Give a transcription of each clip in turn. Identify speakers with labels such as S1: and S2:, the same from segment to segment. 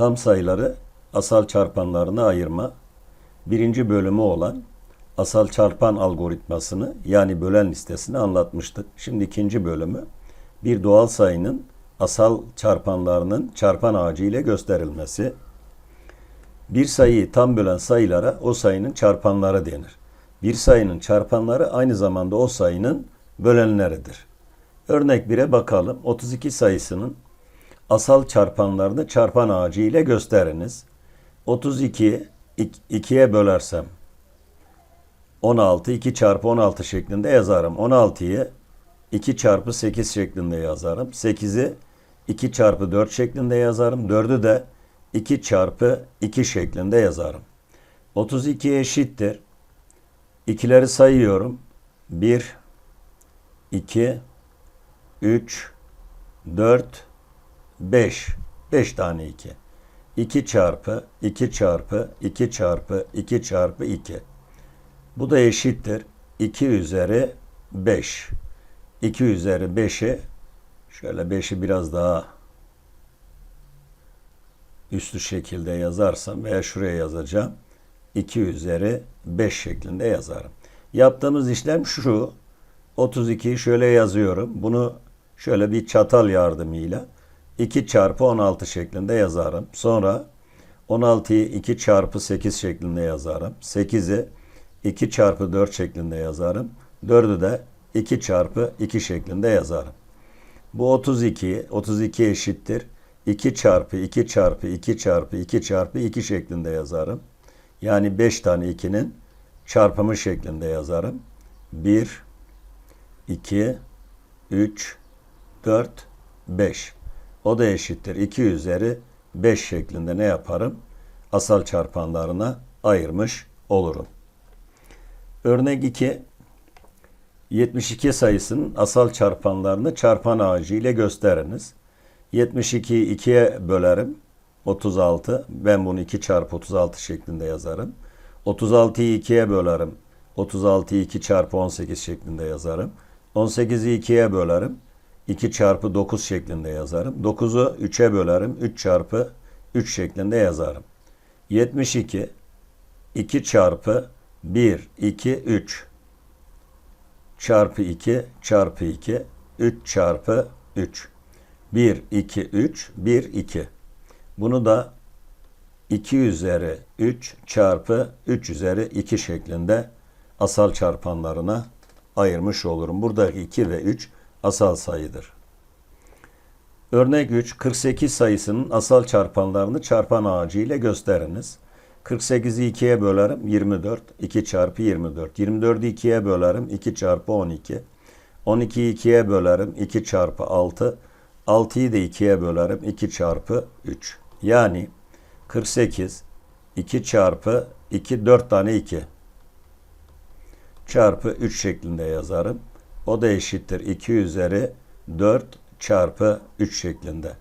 S1: Tam sayıları asal çarpanlarına ayırma. Birinci bölümü olan asal çarpan algoritmasını yani bölen listesini anlatmıştık. Şimdi ikinci bölümü bir doğal sayının asal çarpanlarının çarpan ağacı ile gösterilmesi. Bir sayıyı tam bölen sayılara o sayının çarpanları denir. Bir sayının çarpanları aynı zamanda o sayının bölenleridir. Örnek 1'e bakalım. 32 sayısının asal çarpanlarını çarpan ağacı ile gösteriniz. 32 2'ye bölersem 16 2 çarpı 16 şeklinde yazarım. 16'yı 2 çarpı 8 şeklinde yazarım. 8'i 2 çarpı 4 şeklinde yazarım. 4'ü de 2 çarpı 2 şeklinde yazarım. 32 eşittir. İkileri sayıyorum. 1, 2, 3, 4, 5. 5 tane 2. 2 çarpı 2 çarpı 2 çarpı 2 çarpı 2. Bu da eşittir. 2 üzeri 5. 2 üzeri 5'i şöyle 5'i biraz daha üstü şekilde yazarsam veya şuraya yazacağım. 2 üzeri 5 şeklinde yazarım. Yaptığımız işlem şu. 32'yi şöyle yazıyorum. Bunu şöyle bir çatal yardımıyla 2 çarpı 16 şeklinde yazarım. Sonra 16'yı 2 çarpı 8 şeklinde yazarım. 8'i 2 çarpı 4 şeklinde yazarım. 4'ü de 2 çarpı 2 şeklinde yazarım. Bu 32, 32 eşittir. 2 çarpı 2 çarpı 2 çarpı 2 çarpı 2 şeklinde yazarım. Yani 5 tane 2'nin çarpımı şeklinde yazarım. 1, 2, 3, 4, 5. O da eşittir. 2 üzeri 5 şeklinde ne yaparım? Asal çarpanlarına ayırmış olurum. Örnek 2. 72 sayısının asal çarpanlarını çarpan ağacı ile gösteriniz. 72'yi 2'ye bölerim. 36. Ben bunu 2 çarpı 36 şeklinde yazarım. 36'yı 2'ye bölerim. 36'yı 2 çarpı 18 şeklinde yazarım. 18'i 2'ye bölerim. 2 çarpı 9 şeklinde yazarım. 9'u 3'e bölerim. 3 çarpı 3 şeklinde yazarım. 72 2 çarpı 1, 2, 3 çarpı 2 çarpı 2 3 çarpı 3 1, 2, 3 1, 2 bunu da 2 üzeri 3 çarpı 3 üzeri 2 şeklinde asal çarpanlarına ayırmış olurum. Buradaki 2 ve 3 asal sayıdır. Örnek 3, 48 sayısının asal çarpanlarını çarpan ağacı ile gösteriniz. 48'i 2'ye bölerim 24, 2 çarpı 24. 24'ü 2'ye bölerim 2 çarpı 12. 12'yi 2'ye bölerim 2 çarpı 6. 6'yı da 2'ye bölerim 2 çarpı 3. Yani 48, 2 çarpı 2, 4 tane 2 çarpı 3 şeklinde yazarım. O da eşittir 2 üzeri 4 çarpı 3 şeklinde.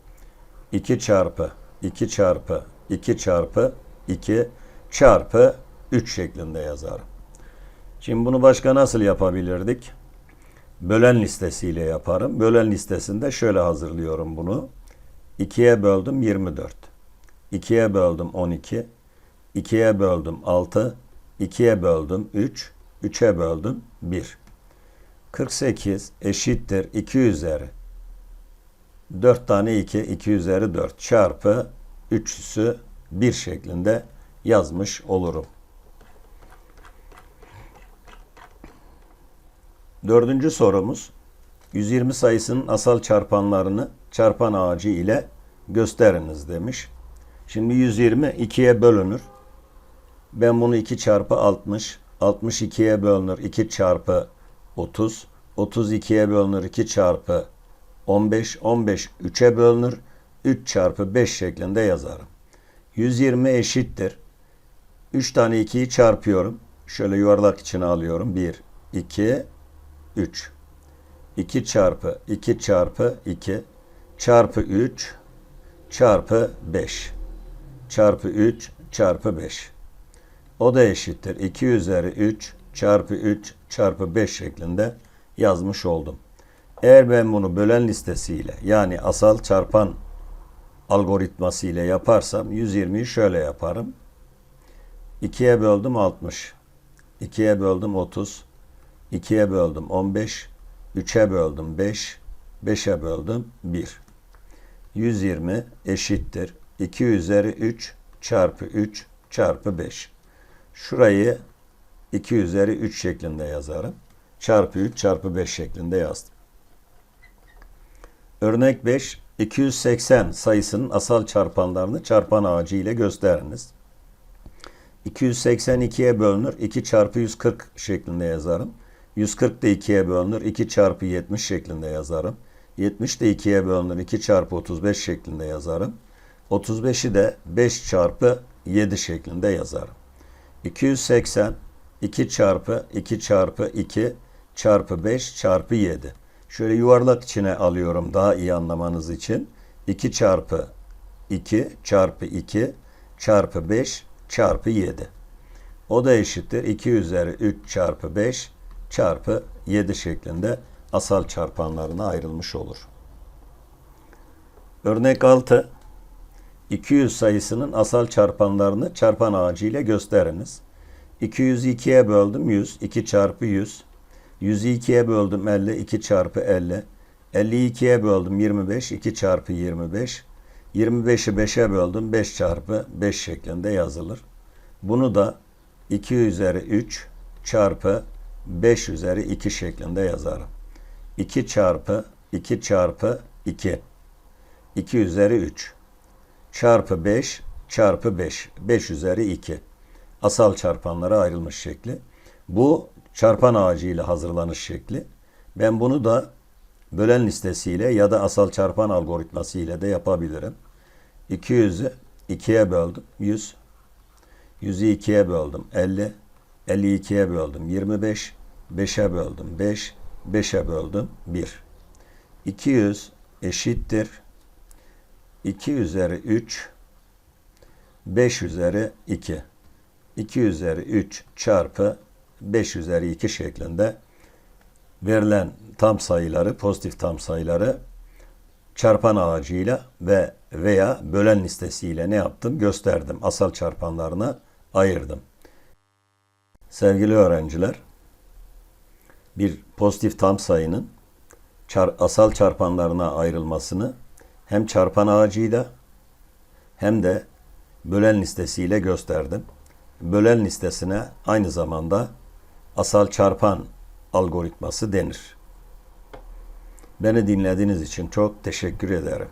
S1: 2 çarpı 2 çarpı 2 çarpı 2 çarpı 3 şeklinde yazarım. Şimdi bunu başka nasıl yapabilirdik? Bölen listesiyle yaparım. Bölen listesinde şöyle hazırlıyorum bunu. 2'ye böldüm 24. 2'ye böldüm 12. 2'ye böldüm 6. 2'ye böldüm 3. 3'e böldüm 1. 48 eşittir 2 üzeri 4 tane 2, 2 üzeri 4 çarpı 3'üsü 1 şeklinde yazmış olurum. Dördüncü sorumuz 120 sayısının asal çarpanlarını çarpan ağacı ile gösteriniz demiş. Şimdi 120 2'ye bölünür. Ben bunu 2 çarpı 60, 62'ye bölünür 2 çarpı 30, 32'ye bölünür 2 çarpı 15, 15 3'e bölünür 3 çarpı 5 şeklinde yazarım. 120 eşittir. 3 tane 2'yi çarpıyorum. Şöyle yuvarlak içine alıyorum. 1, 2, 3. 2 çarpı 2 çarpı 2 çarpı 3 çarpı 5 çarpı 3 çarpı 5. O da eşittir. 2 üzeri 3 çarpı 3 çarpı 5 şeklinde yazmış oldum. Eğer ben bunu bölen listesiyle yani asal çarpan algoritması ile yaparsam 120'yi şöyle yaparım. 2'ye böldüm 60. 2'ye böldüm 30. 2'ye böldüm 15. 3'e böldüm 5. 5'e böldüm 1. 120 eşittir. 2 üzeri 3 çarpı 3 çarpı 5. Şurayı 2 üzeri 3 şeklinde yazarım. Çarpı 3 çarpı 5 şeklinde yazdım. Örnek 5. 280 sayısının asal çarpanlarını çarpan ağacı ile gösteriniz. 282'ye bölünür 2 çarpı 140 şeklinde yazarım. 140 da 2'ye bölünür 2 çarpı 70 şeklinde yazarım. 70 de 2'ye bölünür 2 çarpı 35 şeklinde yazarım. 35'i de 5 çarpı 7 şeklinde yazarım. 280 2 çarpı 2 çarpı 2 çarpı 5 çarpı 7. Şöyle yuvarlak içine alıyorum daha iyi anlamanız için. 2 çarpı 2 çarpı 2 çarpı 5 çarpı 7. O da eşittir 2 üzeri 3 çarpı 5 çarpı 7 şeklinde asal çarpanlarına ayrılmış olur. Örnek 6. 200 sayısının asal çarpanlarını çarpan ağacı ile gösteriniz. 202'ye böldüm 100, 2 çarpı 100. 100'ü 2'ye böldüm 50, 2 çarpı 50. 50'yi 2'ye böldüm 25, 2 çarpı 25. 25'i 5'e böldüm 5 çarpı 5 şeklinde yazılır. Bunu da 2 üzeri 3 çarpı 5 üzeri 2 şeklinde yazarım. 2 çarpı 2 çarpı 2. 2 üzeri 3 çarpı 5 çarpı 5. 5 üzeri 2. Asal çarpanlara ayrılmış şekli. Bu çarpan ağacıyla hazırlanış şekli. Ben bunu da bölen listesiyle ya da asal çarpan algoritması ile de yapabilirim. 200'ü 2'ye böldüm 100. 100'ü 2'ye böldüm 50. 50'yi 2'ye böldüm 25. 5'e böldüm 5. 5'e böldüm 1. 200 eşittir 2 üzeri 3 5 üzeri 2. 2 üzeri 3 çarpı 5 üzeri 2 şeklinde verilen tam sayıları, pozitif tam sayıları çarpan ağacıyla ve veya bölen listesiyle ne yaptım? Gösterdim. Asal çarpanlarına ayırdım. Sevgili öğrenciler, bir pozitif tam sayının çar, asal çarpanlarına ayrılmasını hem çarpan ağacıyla hem de bölen listesiyle gösterdim. Bölen listesine aynı zamanda asal çarpan algoritması denir. Beni dinlediğiniz için çok teşekkür ederim.